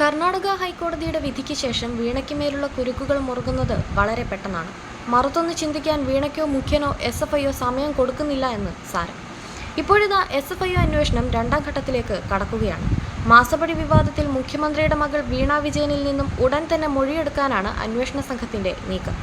കർണാടക ഹൈക്കോടതിയുടെ വിധിക്ക് ശേഷം വീണയ്ക്ക് മേലുള്ള കുരുക്കുകൾ മുറുകുന്നത് വളരെ പെട്ടെന്നാണ്. മറുത്തൊന്ന് ചിന്തിക്കാൻ വീണയ്ക്കോ മുഖ്യനോ എസ് എഫ് ഐയോ സമയം കൊടുക്കുന്നില്ല എന്ന് സാരം. ഇപ്പോഴിതാ എസ് എഫ് ഐഒ അന്വേഷണം രണ്ടാം ഘട്ടത്തിലേക്ക് കടക്കുകയാണ്. മാസപടി വിവാദത്തിൽ മുഖ്യമന്ത്രിയുടെ മകൾ വീണ വിജയനിൽ നിന്നും ഉടൻ തന്നെ മൊഴിയെടുക്കാനാണ് അന്വേഷണ സംഘത്തിന്റെ നീക്കം.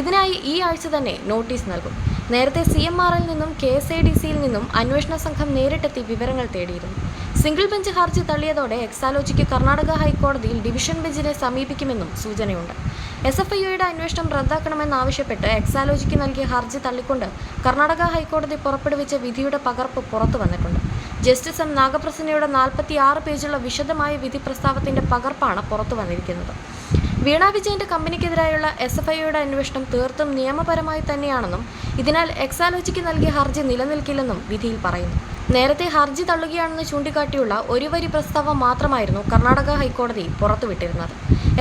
ഇതിനായി ഈ ആഴ്ച തന്നെ നോട്ടീസ് നൽകും. നേരത്തെ സി എം ആറിൽ നിന്നും കെ എസ് എ ഡി സിയിൽ നിന്നും അന്വേഷണ സംഘം നേരിട്ടെത്തി വിവരങ്ങൾ തേടിയിരുന്നു. സിംഗിൾ ബെഞ്ച് ഹർജി തള്ളിയതോടെ എക്സാലോജിക്ക് കർണാടക ഹൈക്കോടതിയിൽ ഡിവിഷൻ ബെഞ്ചിനെ സമീപിക്കുമെന്നും സൂചനയുണ്ട്. എസ് എഫ് ഐയുടെ അന്വേഷണം റദ്ദാക്കണമെന്നാവശ്യപ്പെട്ട് എക്സാലോജിക്ക് നൽകിയ ഹർജി തള്ളിക്കൊണ്ട് കർണാടക ഹൈക്കോടതി പുറപ്പെടുവിച്ച വിധിയുടെ പകർപ്പ് പുറത്തു വന്നിട്ടുണ്ട്. ജസ്റ്റിസ് എം നാഗപ്രസന്നയുടെ നാൽപ്പത്തി ആറ് പേജുള്ള വിശദമായ വിധി പ്രസ്താവത്തിന്റെ പകർപ്പാണ് പുറത്തു വന്നിരിക്കുന്നത്. വീണ വിജയന്റെ കമ്പനിക്കെതിരായുള്ള എസ് എഫ് ഐയുടെ അന്വേഷണം തീർത്തും നിയമപരമായി തന്നെയാണെന്നും ഇതിനാൽ എക്സാലോജിക്ക് നൽകിയ ഹർജി നിലനിൽക്കില്ലെന്നും വിധിയിൽ പറയുന്നു. നേരത്തെ ഹർജി തള്ളുകയാണെന്ന് ചൂണ്ടിക്കാട്ടിയുള്ള ഒരു വരി പ്രസ്താവം മാത്രമായിരുന്നു കർണാടക ഹൈക്കോടതി പുറത്തുവിട്ടിരുന്നത്.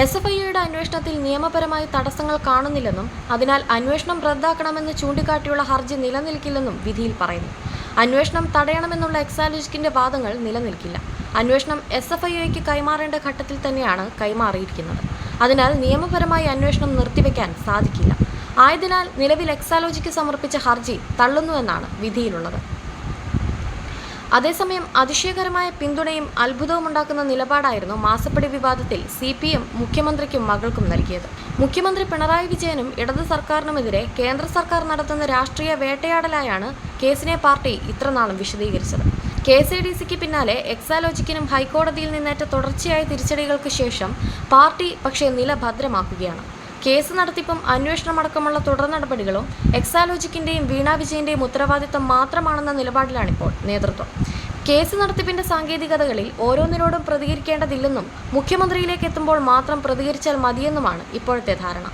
എസ് എഫ് ഐയുടെ അന്വേഷണത്തിൽ നിയമപരമായി തടസ്സങ്ങൾ കാണുന്നില്ലെന്നും അതിനാൽ അന്വേഷണം റദ്ദാക്കണമെന്ന് ചൂണ്ടിക്കാട്ടിയുള്ള ഹർജി നിലനിൽക്കില്ലെന്നും വിധിയിൽ പറയുന്നു. അന്വേഷണം തടയണമെന്നുള്ള എക്സാലോജിക്കിന്റെ വാദങ്ങൾ നിലനിൽക്കില്ല. അന്വേഷണം എസ് എഫ് ഐക്ക് കൈമാറേണ്ട ഘട്ടത്തിൽ തന്നെയാണ് കൈമാറിയിരിക്കുന്നത്. അതിനാൽ നിയമപരമായി അന്വേഷണം നിർത്തിവെക്കാൻ സാധിക്കില്ല. ആയതിനാൽ നിലവിൽ എക്സാലോജിക്ക് സമർപ്പിച്ച ഹർജി തള്ളുന്നുവെന്നാണ് വിധിയിലുള്ളത്. അതേസമയം അതിശയകരമായ പിന്തുണയും അത്ഭുതവും ഉണ്ടാക്കുന്ന നിലപാടായിരുന്നു മാസപ്പടി വിവാദത്തിൽ സി പി എം മുഖ്യമന്ത്രിക്കും മകൾക്കും നൽകിയത്. മുഖ്യമന്ത്രി പിണറായി വിജയനും ഇടതു സർക്കാരിനുമെതിരെ കേന്ദ്ര സർക്കാർ നടത്തുന്ന രാഷ്ട്രീയ വേട്ടയാടലായാണ് കേസിനെ പാർട്ടി ഇത്രനാളും വിശദീകരിച്ചത്. കെ എസ് ഐ ഡി സിക്ക് പിന്നാലെ എക്സാലോജിക്കിനും ഹൈക്കോടതിയിൽ നിന്നേറ്റ തുടർച്ചയായ തിരിച്ചടികൾക്ക് ശേഷം പാർട്ടി പക്ഷേ നില ഭദ്രമാക്കുകയാണ്. കേസ് നടത്തിപ്പും അന്വേഷണമടക്കമുള്ള തുടർ നടപടികളും എക്സാലോജിക്കിന്റെയും വീണ വിജയന്റെയും ഉത്തരവാദിത്തം മാത്രമാണെന്ന നിലപാടിലാണിപ്പോൾ നേതൃത്വം. കേസ് നടത്തിപ്പിന്റെ സാങ്കേതികതകളിൽ ഓരോന്നിനോടും പ്രതികരിക്കേണ്ടതില്ലെന്നും മുഖ്യമന്ത്രിയിലേക്ക് എത്തുമ്പോൾ മാത്രം പ്രതികരിച്ചാൽ മതിയെന്നുമാണ് ഇപ്പോഴത്തെ ധാരണ.